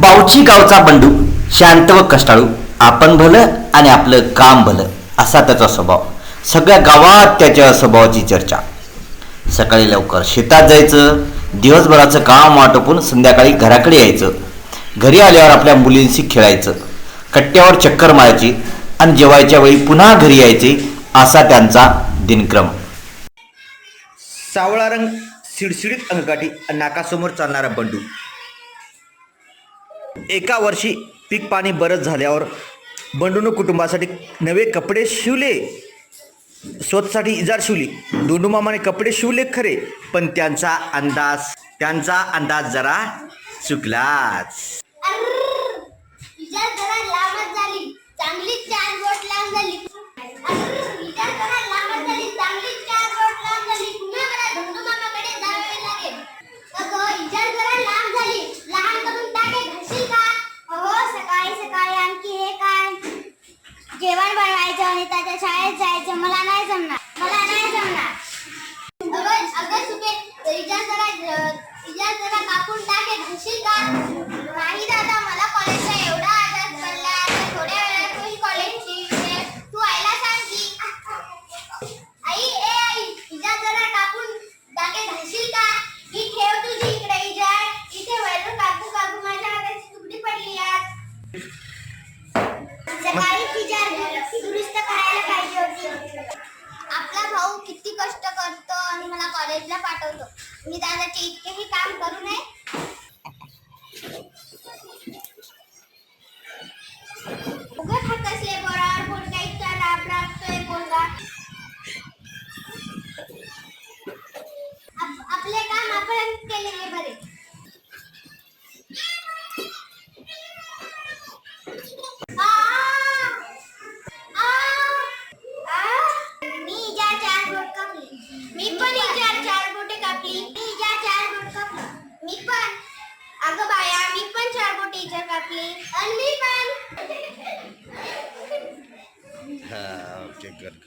बावची गावचा बंडू शांत व कष्टाळू. आपण भलं आणि आपलं काम भलं असा त्याचा स्वभाव. सगळ्या गावात त्याच्या स्वभावाची चर्चा. सकाळी लवकर शेतात जायचं दिवसभराचं काम आटोपून संध्याकाळी घराकडे यायचं. घरी आल्यावर आपल्या मुलींशी खेळायचं. कट्ट्यावर चक्कर मारायची आणि जेवायच्या वेळी पुन्हा घरी यायचे असा त्यांचा दिनक्रम. सावळा रंग सिडसिडीत अंगकाठी आणि नाकासमोर चालणारा बंडू. एका वर्षी पीक पाणी बरंच झाल्यावर बंडूनं कुटुंबासाठी नवे कपडे शिवले. स्वतःसाठी इजार शिवली. दोंडूमामाने कपडे शिवले खरे पण त्यांचा अंदाज त्यांचा अंदाज जरा चुकलाच. आणि त्याच्या शाळेत जायचं. मला नाही जमणार. मला नाही जमणार. अगं जरा जरा कापून टाके का? नाही दादा मला कॉलेजचा एवढा आदर पडला. आता थोड्या वेळात होईल कॉलेजची तू आईला सांग की. आई ए आई हिच्या जरा कापून टाके घालशील का? ही ठेव तुझी. दुरुस्त करायला पाहिजे होती. आपला भाऊ किती कष्ट करतो आणि मला कॉलेजला पाठवतो. मी त्यासाठी इतकेही काम करू नये. उगा खात असले बरोबर कोणत्या इच्छा राब राबतोय कोणता आपले काम आपण केलेले बरे. अगं बाया मी पण चार बोटे टीचर कापली आणि मी पण. Okay good